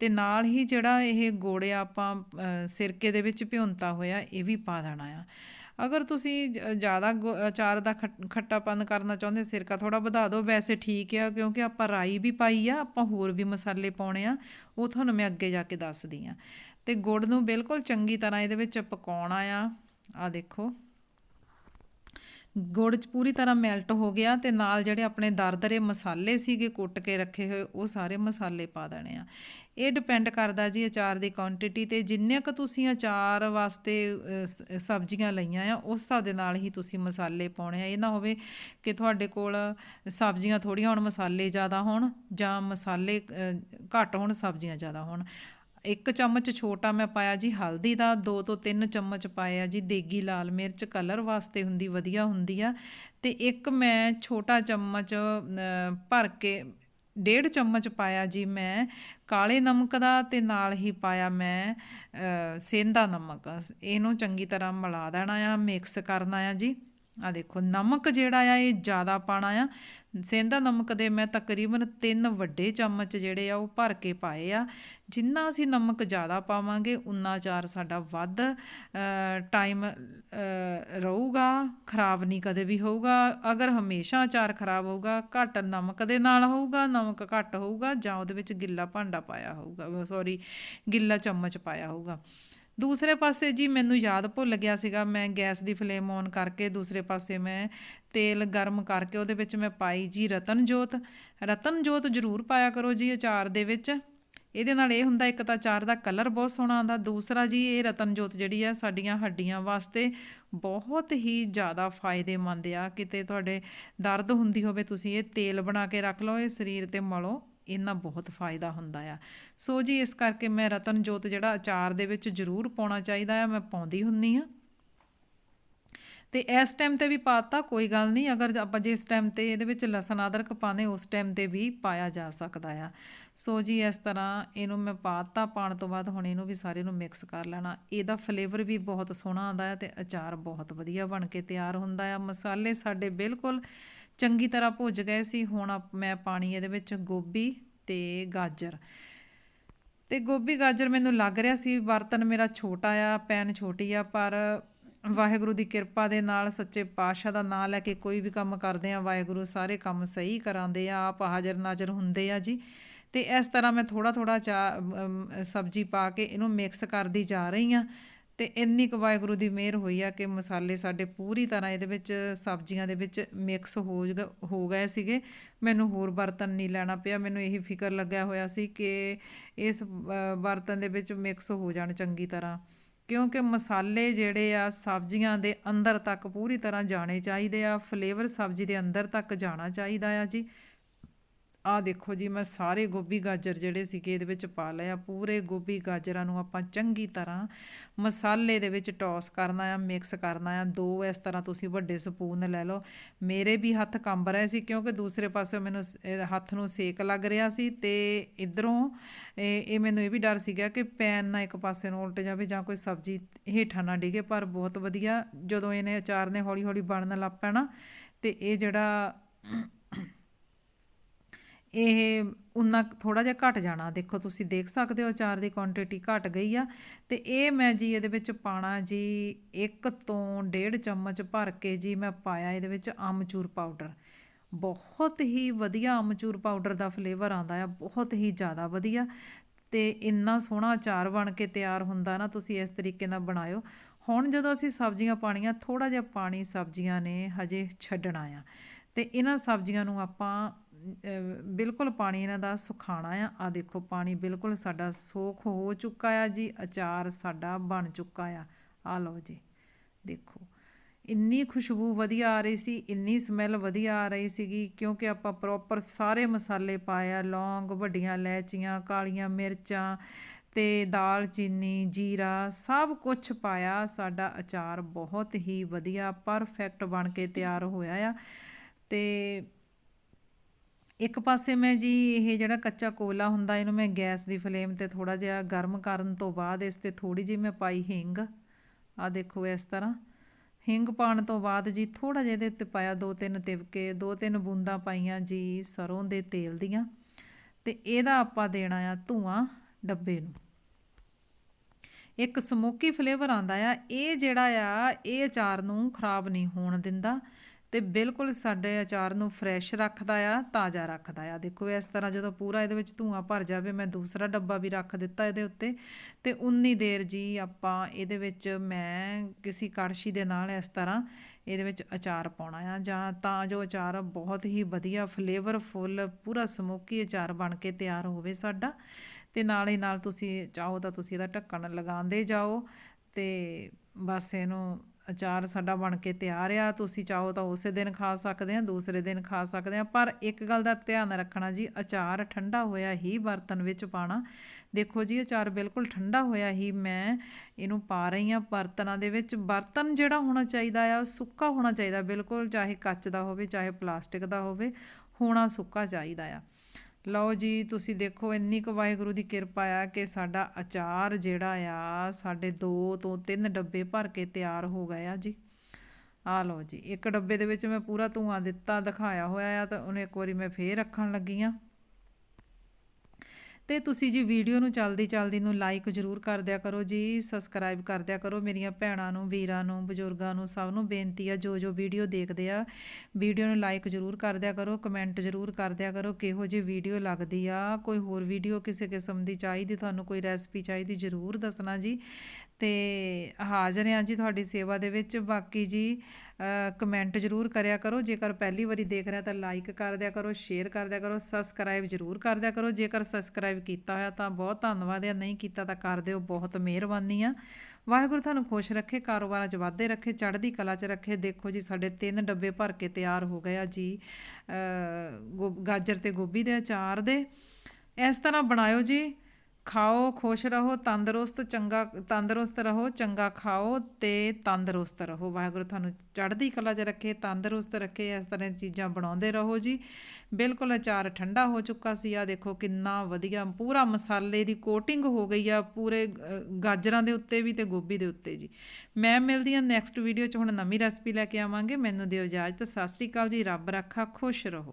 Speaker 1: ਤੇ ਨਾਲ ਹੀ ਜਿਹੜਾ ਇਹ ਗੁੜ ਆਪਾਂ ਸਿਰਕੇ ਦੇ ਵਿੱਚ ਭਿਉਂਤਾ ਹੋਇਆ, ਇਹ ਵੀ ਪਾ ਦੇਣਾ ਆ। ਅਗਰ ਤੁਸੀਂ ਜ- ਜ਼ਿਆਦਾ ਗੁ- ਅਚਾਰ ਦਾ ਖੱਟ- ਖੱਟਾਪਨ ਕਰਨਾ ਚਾਹੁੰਦੇ, ਸਿਰਕਾ ਥੋੜਾ ਵਧਾ ਦਿਓ, ਵੈਸੇ ਠੀਕ ਆ, ਕਿਉਂਕਿ ਆਪਾਂ ਰਾਈ ਵੀ ਪਾਈ ਆ, ਆਪਾਂ ਹੋਰ ਵੀ ਮਸਾਲੇ ਪਾਉਣੇ ਆ, ਉਹ ਤੁਹਾਨੂੰ ਮੈਂ ਅੱਗੇ ਜਾ ਕੇ ਦੱਸਦੀ ਆ। ਤੇ ਗੁੜ ਨੂੰ ਬਿਲਕੁਲ ਚੰਗੀ ਤਰ੍ਹਾਂ ਇਹਦੇ ਵਿੱਚ ਪਕਾਉਣਾ ਆ ਆ ਦੇਖੋ। ਗੁੜ ਚ ਪੂਰੀ ਤਰ੍ਹਾਂ ਮੈਲਟ ਹੋ ਗਿਆ ਤੇ ਨਾਲ ਜਿਹੜੇ ਆਪਣੇ ਦਰਦਰੇ ਮਸਾਲੇ ਸੀਗੇ, ਕੁੱਟ ਕੇ ਰੱਖੇ ਹੋਏ, ਉਹ ਸਾਰੇ ਮਸਾਲੇ ਪਾ ਦੇਣੇ ਆ। ਇਹ ਡਿਪੈਂਡ ਕਰਦਾ ਜੀ ਅਚਾਰ ਦੀ ਕੁਆਂਟੀਟੀ ਤੇ ਜਿੰਨੇ ਕੁ ਤੁਸੀਂ ਅਚਾਰ ਵਾਸਤੇ ਸ- ਸਬਜ਼ੀਆਂ ਲਈਆਂ ਆ, ਉਸ ਹਿਸਾਬ ਦੇ ਨਾਲ ਹੀ ਤੁਸੀਂ ਮਸਾਲੇ ਪਾਉਣੇ ਆ। ਇਹ ਨਾ ਹੋਵੇ ਕਿ ਤੁਹਾਡੇ ਕੋਲ ਸਬਜ਼ੀਆਂ ਥੋੜੀਆਂ ਹੋਣ, ਮਸਾਲੇ ਜ਼ਿਆਦਾ ਹੋਣ ਜਾਂ ਮਸਾਲੇ ਘੱਟ ਹੋਣ, ਸਬਜ਼ੀਆਂ ਜ਼ਿਆਦਾ ਹੋਣ। ਇੱਕ ਚਮਚ ਛੋਟਾ ਮੈਂ ਪਾਇਆ ਜੀ ਹਲਦੀ ਦਾ 2 ਤੋਂ 3 ਚਮਚ ਪਾਇਆ ਜੀ ਦੇਗੀ, ਲਾਲ ਮਿਰਚ, ਕਲਰ ਵਾਸਤੇ ਹੁੰਦੀ, ਵਧੀਆ ਹੁੰਦੀ ਆ। ਤੇ ਇੱਕ ਮੈਂ ਛੋਟਾ ਚਮਚ ਭਰ ਕੇ ਡੇਢ ਚਮਚ ਪਾਇਆ ਜੀ ਮੈਂ, ਕਾਲੇ ਨਮਕ ਦਾ ਤੇ ਨਾਲ ਹੀ ਪਾਇਆ ਮੈਂ ਸੇਂਦਾ ਨਮਕ। ਇਹਨੂੰ ਚੰਗੀ ਤਰ੍ਹਾਂ ਮਿਲਾ ਦੇਣਾ ਆ ਮਿਕਸ ਕਰਨਾ ਆ ਜੀ। ਆ ਦੇਖੋ, ਨਮਕ ਜਿਹੜਾ ਆ, ਇਹ ਜ਼ਿਆਦਾ ਪਾਣਾ ਆ ਸੇਂਦਾ ਨਮਕ ਦੇ ਮੈਂ ਤਕਰੀਬਨ 3 ਵੱਡੇ ਚਮਚ ਜਿਹੜੇ ਆ ਉਹ ਭਰ ਕੇ ਪਾਏ ਆ। ਜਿੰਨਾ ਅਸੀਂ ਨਮਕ ਜ਼ਿਆਦਾ ਪਾਵਾਂਗੇ, ਉਨਾ ਅਚਾਰ ਸਾਡਾ ਵੱਧ ਟਾਈਮ ਰਹੂਗਾ, ਖਰਾਬ ਨਹੀਂ ਕਦੇ ਵੀ ਹੋਊਗਾ। ਅਗਰ ਹਮੇਸ਼ਾ ਅਚਾਰ ਖਰਾਬ ਹੋਊਗਾ, ਘੱਟ ਨਮਕ ਦੇ ਨਾਲ ਹੋਊਗਾ, ਨਮਕ ਘੱਟ ਹੋਊਗਾ ਜਾਂ ਉਹਦੇ ਵਿੱਚ ਗਿੱਲਾ ਭਾਂਡਾ ਪਾਇਆ ਹੋਊਗਾ ਸੌਰੀ ਗਿੱਲਾ ਚਮਚ ਪਾਇਆ ਹੋਊਗਾ। ਦੂਸਰੇ ਪਾਸੇ ਜੀ ਮੈਨੂੰ ਯਾਦ ਭੁੱਲ ਗਿਆ ਸੀਗਾ, ਮੈਂ ਗੈਸ ਦੀ ਫਲੇਮ ਔਨ ਕਰਕੇ ਦੂਸਰੇ ਪਾਸੇ ਮੈਂ ਤੇਲ ਗਰਮ ਕਰਕੇ ਉਹਦੇ ਵਿੱਚ ਮੈਂ ਪਾਈ ਜੀ ਰਤਨ ਜੋਤ ਰਤਨ ਜੋਤ ਜ਼ਰੂਰ ਪਾਇਆ ਕਰੋ ਜੀ ਅਚਾਰ ਦੇ ਵਿੱਚ। ਇਹਦੇ ਨਾਲ ਇਹ ਹੁੰਦਾ ਇੱਕ ਤਾਂ ਅਚਾਰ ਦਾ ਕਲਰ ਬਹੁਤ ਸੋਹਣਾ ਆਉਂਦਾ, ਦੂਸਰਾ ਜੀ ਇਹ ਰਤਨ ਜੋਤ ਜਿਹੜੀ ਆ ਸਾਡੀਆਂ ਹੱਡੀਆਂ ਵਾਸਤੇ ਬਹੁਤ ਹੀ ਜ਼ਿਆਦਾ ਫਾਇਦੇਮੰਦ ਆ। ਕਿਤੇ ਤੁਹਾਡੇ ਦਰਦ ਹੁੰਦੀ ਹੋਵੇ ਤੁਸੀਂ ਇਹ ਤੇਲ ਬਣਾ ਕੇ ਰੱਖ ਲਓ, ਇਹ ਸਰੀਰ ਤੇ ਮਲੋ। ਇਹਨਾਂ ਬਹੁਤ ਫਾਇਦਾ ਹੁੰਦਾ ਆ। ਸੋ ਜੀ, ਇਸ ਕਰਕੇ ਮੈਂ ਰਤਨ ਜੋਤ ਜਿਹੜਾ ਅਚਾਰ ਦੇ ਵਿੱਚ ਜ਼ਰੂਰ ਪਾਉਣਾ ਚਾਹੀਦਾ ਆ, ਮੈਂ ਪਾਉਂਦੀ ਹੁੰਨੀ ਆ। ਤੇ ਇਸ ਟਾਈਮ ਤੇ ਵੀ ਪਾਤਾ, ਕੋਈ ਗੱਲ ਨਹੀਂ, ਅਗਰ ਆਪਾਂ ਜਿਸ ਟਾਈਮ ਤੇ ਇਹਦੇ ਵਿੱਚ ਲਸਣ ਅਦਰਕ ਪਾਣੇ ਉਸ ਟਾਈਮ ਤੇ ਵੀ ਪਾਇਆ ਜਾ ਸਕਦਾ ਆ। ਸੋ ਜੀ, ਇਸ ਤਰ੍ਹਾਂ ਇਹਨੂੰ ਮੈਂ ਪਾਤਾ ਪਾਣ ਤੋਂ ਬਾਅਦ ਹੁਣ ਇਹਨੂੰ ਵੀ ਸਾਰੇ ਨੂੰ ਮਿਕਸ ਕਰ ਲੈਣਾ। ਇਹਦਾ ਫਲੇਵਰ ਵੀ ਬਹੁਤ ਸੋਹਣਾ ਆਉਂਦਾ ਹੈ ਤੇ ਅਚਾਰ ਬਹੁਤ ਵਧੀਆ ਬਣ ਕੇ ਤਿਆਰ ਹੁੰਦਾ ਆ। ਮਸਾਲੇ ਸਾਡੇ ਬਿਲਕੁਲ ਚੰਗੀ ਤਰ੍ਹਾਂ ਭੁੱਜ ਗਏ ਸੀ। ਹੁਣ ਆਪ- ਮੈਂ ਪਾਣੀ ਇਹਦੇ ਵਿੱਚ ਗੋਭੀ ਤੇ ਗਾਜਰ। ਤੇ ਗੋਭੀ, ਗਾਜਰ ਮੈਨੂੰ ਲੱਗ ਰਿਹਾ ਸੀ, ਬਰਤਨ ਮੇਰਾ ਛੋਟਾ ਆ ਪੈਨ ਛੋਟੀ ਆ, ਪਰ ਵਾਹਿਗੁਰੂ ਦੀ ਕਿਰਪਾ ਦੇ ਨਾਲ, ਸੱਚੇ ਪਾਤਸ਼ਾਹ ਦਾ ਨਾਮ ਲੈ ਕੇ ਕੋਈ ਵੀ ਕੰਮ ਕਰਦੇ ਆ, ਵਾਹਿਗੁਰੂ ਸਾਰੇ ਕੰਮ ਸਹੀ ਕਰਾਉਂਦੇ ਆ, ਆਪ ਹਾਜ਼ਰ ਨਾਜ਼ਰ ਹੁੰਦੇ ਆ ਜੀ। ਤੇ ਇਸ ਤਰ੍ਹਾਂ ਮੈਂ ਥੋੜਾ ਥੋੜਾ ਚਾ ਸਬਜ਼ੀ ਪਾ ਕੇ ਇਹਨੂੰ ਮਿਕਸ ਕਰਦੀ ਜਾ ਰਹੀ ਆ। ਤੇ ਇੰਨੀ ਕੁ ਵਾਹਿਗੁਰੂ ਦੀ ਮਿਹਰ ਹੋਈ ਆ ਕਿ ਮਸਾਲੇ ਸਾਡੇ ਪੂਰੀ ਤਰ੍ਹਾਂ ਇਹਦੇ ਵਿੱਚ, ਸਬਜ਼ੀਆਂ ਦੇ ਵਿੱਚ ਮਿਕਸ ਹੋ ਜ- ਹੋ ਗਏ ਸੀਗੇ। ਮੈਨੂੰ ਹੋਰ ਬਰਤਨ ਨਹੀਂ ਲੈਣਾ ਪਿਆ। ਮੈਨੂੰ ਇਹੀ ਫਿਕਰ ਲੱਗਿਆ ਹੋਇਆ ਸੀ ਕਿ ਇਸ ਬਰਤਨ ਦੇ ਵਿੱਚ ਮਿਕਸ ਹੋ ਜਾਣ ਚੰਗੀ ਤਰ੍ਹਾਂ। ਕਿਉਂਕਿ ਮਸਾਲੇ ਜਿਹੜੇ ਆ, ਸਬਜ਼ੀਆਂ ਦੇ ਅੰਦਰ ਤੱਕ ਪੂਰੀ ਤਰ੍ਹਾਂ ਜਾਣੇ ਚਾਹੀਦੇ ਆ। ਫਲੇਵਰ ਸਬਜ਼ੀ ਦੇ ਅੰਦਰ ਤੱਕ ਜਾਣਾ ਚਾਹੀਦਾ ਆ ਜੀ। ਆ ਦੇਖੋ ਜੀ, ਮੈਂ ਸਾਰੇ ਗੋਭੀ ਗਾਜਰ ਜਿਹੜੇ ਸੀਗੇ ਇਹਦੇ ਵਿੱਚ ਪਾ ਲਏ ਆ। ਪੂਰੇ ਗੋਭੀ ਗਾਜਰਾਂ ਨੂੰ ਆਪਾਂ ਚੰਗੀ ਤਰ੍ਹਾਂ ਮਸਾਲੇ ਦੇ ਵਿੱਚ ਟੌਸ ਕਰਨਾ ਆ ਮਿਕਸ ਕਰਨਾ ਆ। ਦੋ ਇਸ ਤਰ੍ਹਾਂ ਤੁਸੀਂ ਵੱਡੇ ਸਪੂਨ ਲੈ ਲਓ। ਮੇਰੇ ਵੀ ਹੱਥ ਕੰਬ ਰਹੇ ਸੀ ਕਿਉਂਕਿ ਦੂਸਰੇ ਪਾਸੇ ਮੈਨੂੰ ਸ- ਹੱਥ ਨੂੰ ਸੇਕ ਲੱਗ ਰਿਹਾ ਸੀ ਤੇ ਇਧਰੋਂ ਇਹ ਇਹ ਮੈਨੂੰ ਇਹ ਵੀ ਡਰ ਸੀਗਾ ਕਿ ਪੈਨ ਨਾ ਇੱਕ ਪਾਸੇ ਨੂੰ ਉਲਟ ਜਾਵੇ ਜਾਂ ਕੋਈ ਸਬਜ਼ੀ ਹੇਠਾਂ ਨਾ ਡਿੱਗੇ, ਪਰ ਬਹੁਤ ਵਧੀਆ ਜਦੋਂ ਇਹਨੇ ਅਚਾਰ ਨੇ ਹੌਲੀ ਹੌਲੀ ਬਣਨ ਲੱਗ ਪੈਣਾ ਤੇ ਇਹ ਜਿਹੜਾ ਇਹ ਉਨਾ ਥੋੜਾ ਜਿਹਾ ਘਟ ਜਾਣਾ। ਦੇਖੋ, ਤੁਸੀਂ ਦੇਖ ਸਕਦੇ ਹੋ ਅਚਾਰ ਦੀ ਕੁਆਂਟੀਟੀ ਘਟ ਗਈ ਆ। ਤੇ ਇਹ ਮੈਂ ਜੀ ਇਹਦੇ ਵਿੱਚ ਪਾਣਾ ਜੀ 1 ਤੋਂ 1.5 ਚਮਚ ਭਰ ਕੇ ਜੀ ਮੈਂ ਪਾਇਆ ਇਹਦੇ ਵਿੱਚ ਅਮਚੂਰ ਪਾਊਡਰ ਬਹੁਤ ਹੀ ਵਧੀਆ ਅਮਚੂਰ ਪਾਊਡਰ ਦਾ ਫਲੇਵਰ ਆਉਂਦਾ ਆ, ਬਹੁਤ ਹੀ ਜ਼ਿਆਦਾ ਵਧੀਆ। ਤੇ ਇੰਨਾ ਸੋਹਣਾ ਅਚਾਰ ਬਣ ਕੇ ਤਿਆਰ ਹੁੰਦਾ ਨਾ, ਤੁਸੀਂ ਇਸ ਤਰੀਕੇ ਨਾਲ ਬਣਾਇਓ। ਹੁਣ ਜਦੋਂ ਅਸੀਂ ਸਬਜ਼ੀਆਂ ਪਾਣੀਆਂ ਥੋੜਾ ਜਿਹਾ ਪਾਣੀ ਸਬਜ਼ੀਆਂ ਨੇ ਹਜੇ ਛੱਡਣਾ ਆ। ਤੇ ਇਹਨਾਂ ਸਬਜ਼ੀਆਂ ਨੂੰ ਆਪਾਂ ਬਿਲਕੁਲ ਪਾਣੀ ਇਹਨਾਂ ਦਾ ਸੁਖਾਣਾ ਆ। ਆ ਦੇਖੋ, ਪਾਣੀ ਬਿਲਕੁਲ ਸਾਡਾ ਸੋਖ ਹੋ ਚੁੱਕਾ ਆ ਜੀ, ਅਚਾਰ ਸਾਡਾ ਬਣ ਚੁੱਕਾ ਆ। ਆ ਲਓ ਜੀ, ਦੇਖੋ, ਇੰਨੀ ਖੁਸ਼ਬੂ ਵਧੀਆ ਆ ਰਹੀ ਸੀ, ਇੰਨੀ ਸਮੈਲ ਵਧੀਆ ਆ ਰਹੀ ਸੀਗੀ, ਕਿਉਂਕਿ ਆਪਾਂ ਪ੍ਰੋਪਰ ਸਾਰੇ ਮਸਾਲੇ ਪਾਇਆ ਲੌਂਗ, ਵੱਡੀਆਂ ਇਲਾਇਚੀਆਂ, ਕਾਲੀਆਂ ਮਿਰਚਾਂ ਤੇ ਦਾਲਚੀਨੀ, ਜੀਰਾ, ਸਭ ਕੁਝ ਪਾਇਆ, ਸਾਡਾ ਅਚਾਰ ਬਹੁਤ ਹੀ ਵਧੀਆ, ਪਰਫੈਕਟ ਬਣ ਕੇ ਤਿਆਰ ਹੋਇਆ ਆ। ਤੇ ਇੱਕ ਪਾਸੇ ਮੈਂ ਜੀ ਇਹ ਜਿਹੜਾ ਕੱਚਾ ਕੋਲਾ ਹੁੰਦਾ, ਇਹਨੂੰ ਮੈਂ ਗੈਸ ਦੀ ਫਲੇਮ ਤੇ ਥੋੜਾ ਜਿਹਾ ਗਰਮ ਕਰਨ ਤੋਂ ਬਾਅਦ ਇਸ ਤੇ ਥੋੜੀ ਜਿਹੀ ਮੈਂ ਪਾਈ ਹਿੰਗ। ਆ ਦੇਖੋ ਇਸ ਤਰ੍ਹਾਂ। ਹਿੰਗ ਪਾਉਣ ਤੋਂ ਬਾਅਦ ਜੀ ਥੋੜਾ ਜਿਹਾ ਇਹਦੇ ਉੱਤੇ ਪਾਇਆ ਦੋ ਤਿੰਨ ਤਿਵਕੇ, ਦੋ ਤਿੰਨ ਬੂੰਦਾਂ ਪਾਈਆਂ ਜੀ ਸਰੋਂ ਦੇ ਤੇਲ ਦੀਆਂ। ਤੇ ਇਹਦਾ ਆਪਾਂ ਦੇਣਾ ਆ ਧੂਆਂ ਡੱਬੇ ਨੂੰ। ਇੱਕ ਸਮੋਕੀ ਫਲੇਵਰ ਆਂਦਾ ਆ, ਇਹ ਜਿਹੜਾ ਆ, ਇਹ ਅਚਾਰ ਨੂੰ ਖਰਾਬ ਨਹੀਂ ਹੋਣ ਦਿੰਦਾ। ਤੇ ਬਿਲਕੁਲ ਸਾਡੇ ਅਚਾਰ ਨੂੰ ਫਰੈਸ਼ ਰੱਖਦਾ ਆ, ਤਾਜ਼ਾ ਰੱਖਦਾ ਆ। ਦੇਖੋ ਇਸ ਤਰ੍ਹਾਂ ਜਦੋਂ ਪੂਰਾ ਇਹਦੇ ਵਿੱਚ ਧੂਆਂ ਭਰ ਜਾਵੇ, ਮੈਂ ਦੂਸਰਾ ਡੱਬਾ ਵੀ ਰੱਖ ਦਿੱਤਾ ਇਹਦੇ ਉੱਤੇ। ਤੇ ਉਨੀ ਦੇਰ ਜੀ ਆਪਾਂ ਇਹਦੇ ਵਿੱਚ ਮੈਂ ਕਿਸੇ ਕੜਛੀ ਦੇ ਨਾਲ ਇਸ ਤਰ੍ਹਾਂ ਇਹਦੇ ਵਿੱਚ ਅਚਾਰ ਪਾਉਣਾ ਆ, ਜਾਂ ਤਾਂ ਜੋ ਅਚਾਰ ਬਹੁਤ ਹੀ ਵਧੀਆ ਫਲੇਵਰਫੁੱਲ ਪੂਰਾ ਸਮੋਕੀ ਅਚਾਰ ਬਣ ਕੇ ਤਿਆਰ ਹੋਵੇ ਸਾਡਾ। ਤੇ ਨਾਲ ਹੀ ਨਾਲ ਤੁਸੀਂ ਚਾਹੋ ਤਾਂ ਤੁਸੀਂ ਇਹਦਾ ਢੱਕਣ ਲਗਾਉਂਦੇ ਜਾਓ। ਤੇ ਬਸ ਇਹਨੂੰ ਅਚਾਰ ਸਾਡਾ ਬਣ ਕੇ ਤਿਆਰ ਆ, ਤੁਸੀਂ ਚਾਹੋ ਤਾਂ ਉਸੇ ਦਿਨ ਖਾ ਸਕਦੇ ਆ, ਦੂਸਰੇ ਦਿਨ ਖਾ ਸਕਦੇ ਆ, ਪਰ ਇੱਕ ਗੱਲ ਦਾ ਧਿਆਨ ਰੱਖਣਾ ਜੀ, ਅਚਾਰ ਠੰਡਾ ਹੋਇਆ ਹੀ ਬਰਤਨ ਵਿੱਚ ਪਾਣਾ ਦੇਖੋ ਜੀ, ਅਚਾਰ ਬਿਲਕੁਲ ਠੰਡਾ ਹੋਇਆ ਹੀ ਮੈਂ ਇਹਨੂੰ ਪਾ ਰਹੀ ਆ ਬਰਤਨਾਂ ਦੇ ਵਿੱਚ। ਬਰਤਨ ਜਿਹੜਾ ਹੋਣਾ ਚਾਹੀਦਾ ਆ ਉਹ ਸੁੱਕਾ ਹੋਣਾ ਚਾਹੀਦਾ ਬਿਲਕੁਲ, ਚਾਹੇ ਕੱਚ ਦਾ ਹੋਵੇ, ਚਾਹੇ ਪਲਾਸਟਿਕ ਦਾ ਹੋਵੇ, ਹੋਣਾ ਸੁੱਕਾ ਚਾਹੀਦਾ ਆ। ਲਓ ਜੀ, ਤੁਸੀਂ ਦੇਖੋ ਇੰਨੀ ਕੁ ਵਾਹਿਗੁਰੂ ਦੀ ਕਿਰਪਾ ਆ ਕਿ ਸਾਡਾ ਅਚਾਰ ਜਿਹੜਾ ਆ, ਸਾਡੇ 2 ਤੋਂ 3 ਡੱਬੇ ਭਰ ਕੇ ਤਿਆਰ ਹੋ ਗਏ ਆ ਜੀ। ਆ ਲਓ ਜੀ, ਇੱਕ ਡੱਬੇ ਦੇ ਵਿੱਚ ਮੈਂ ਪੂਰਾ ਧੂਆਂ ਦਿੱਤਾ, ਦਿਖਾਇਆ ਹੋਇਆ ਆ ਤਾਂ ਉਹਨੂੰ ਇੱਕ ਵਾਰੀ ਮੈਂ ਫੇਰ ਰੱਖਣ ਲੱਗੀ ਆ। ਤੇ ਤੁਸੀਂ ਜੀ ਵੀਡੀਓ ਨੂੰ ਚਲਦੀ ਚਲਦੀ ਨੂੰ ਲਾਈਕ ਜ਼ਰੂਰ ਕਰ ਦਿਆ ਕਰੋ ਜੀ ਸਬਸਕ੍ਰਾਈਬ ਕਰ ਦਿਆ ਕਰੋ। ਮੇਰੀਆਂ ਭੈਣਾਂ ਨੂੰ, ਵੀਰਾਂ ਨੂੰ, ਬਜ਼ੁਰਗਾਂ ਨੂੰ ਸਭ ਨੂੰ ਬੇਨਤੀ ਆ, ਜੋ ਜੋ ਵੀਡੀਓ ਦੇਖਦੇ ਆ, ਵੀਡੀਓ ਨੂੰ ਲਾਈਕ ਜ਼ਰੂਰ ਕਰ ਦਿਆ ਕਰੋ ਕਮੈਂਟ ਜ਼ਰੂਰ ਕਰ ਦਿਆ ਕਰੋ, ਕਿਹੋ ਜਿਹੀ ਵੀਡੀਓ ਲੱਗਦੀ ਆ, ਕੋਈ ਹੋਰ ਵੀਡੀਓ ਕਿਸੇ ਕਿਸਮ ਦੀ ਚਾਹੀਦੀ, ਤੁਹਾਨੂੰ ਕੋਈ ਰੈਸਪੀ ਚਾਹੀਦੀ, ਜ਼ਰੂਰ ਦੱਸਣਾ ਜੀ। ਤੇ ਹਾਜ਼ਰ ਹਾਂ ਜੀ ਤੁਹਾਡੀ ਸੇਵਾ ਦੇ ਵਿੱਚ। ਬਾਕੀ ਜੀ ਕਮੈਂਟ ਜ਼ਰੂਰ ਕਰਿਆ ਕਰੋ। ਜੇਕਰ ਪਹਿਲੀ ਵਾਰੀ ਦੇਖ ਰਿਹਾ ਤਾਂ ਲਾਈਕ ਕਰ ਦਿਆ ਕਰੋ ਸ਼ੇਅਰ ਕਰ ਦਿਆ ਕਰੋ ਸਬਸਕ੍ਰਾਈਬ ਜ਼ਰੂਰ ਕਰ ਦਿਆ ਕਰੋ। ਜੇਕਰ ਸਬਸਕ੍ਰਾਈਬ ਕੀਤਾ ਹੋਇਆ ਤਾਂ ਬਹੁਤ ਧੰਨਵਾਦ ਹੈ ਨਹੀਂ ਕੀਤਾ ਤਾਂ ਕਰ ਦਿਓ, ਬਹੁਤ ਮਿਹਰਬਾਨੀ ਆ। ਵਾਹਿਗੁਰੂ ਤੁਹਾਨੂੰ ਖੁਸ਼ ਰੱਖੇ, ਕਾਰੋਬਾਰਾਂ 'ਚ ਵਾਧੇ ਰੱਖੇ, ਚੜ੍ਹਦੀ ਕਲਾ 'ਚ ਰੱਖੇ। ਦੇਖੋ ਜੀ, ਸਾਡੇ ਤਿੰਨ ਡੱਬੇ ਭਰ ਕੇ ਤਿਆਰ ਹੋ ਗਏ ਆ ਜੀ ਗੋ- ਗਾਜਰ ਤੇ ਗੋਭੀ ਦੇ ਅਚਾਰ ਦੇ। ਇਸ ਤਰ੍ਹਾਂ ਬਣਾਇਓ ਜੀ। ਖਾਓ, ਖੁਸ਼ ਰਹੋ, ਤੰਦਰੁਸਤ, ਚੰਗਾ, ਤੰਦਰੁਸਤ ਰਹੋ, ਚੰਗਾ ਖਾਓ ਤੇ ਤੰਦਰੁਸਤ ਰਹੋ। ਵਾਹਿਗੁਰੂ ਤੁਹਾਨੂੰ ਚੜ੍ਹਦੀ ਕਲਾ 'ਚ ਰੱਖੇ, ਤੰਦਰੁਸਤ ਰੱਖੇ, ਇਸ ਤਰ੍ਹਾਂ ਦੀਆਂ ਚੀਜ਼ਾਂ ਬਣਾਉਂਦੇ ਰਹੋ ਜੀ। ਬਿਲਕੁਲ ਅਚਾਰ ਠੰਡਾ ਹੋ ਚੁੱਕਾ ਸੀ। ਆ ਦੇਖੋ ਕਿੰਨਾ ਵਧੀਆ, ਪੂਰਾ ਮਸਾਲੇ ਦੀ ਕੋਟਿੰਗ ਹੋ ਗਈ ਆ, ਪੂਰੇ ਗਾਜਰਾਂ ਦੇ ਉੱਤੇ ਵੀ ਤੇ ਗੋਭੀ ਦੇ ਉੱਤੇ ਜੀ। ਮੈਂ ਮਿਲਦੀ ਹਾਂ ਨੈਕਸਟ ਵੀਡੀਓ 'ਚ, ਹੁਣ ਨਵੀਂ ਰੈਸਪੀ ਲੈ ਕੇ ਆਵਾਂਗੇ। ਮੈਨੂੰ ਦਿਓ ਇਜਾਜ਼ਤ। ਸਤਿ ਸ਼੍ਰੀ ਅਕਾਲ ਜੀ। ਰੱਬ ਰੱਖਾ, ਖੁਸ਼ ਰਹੋ।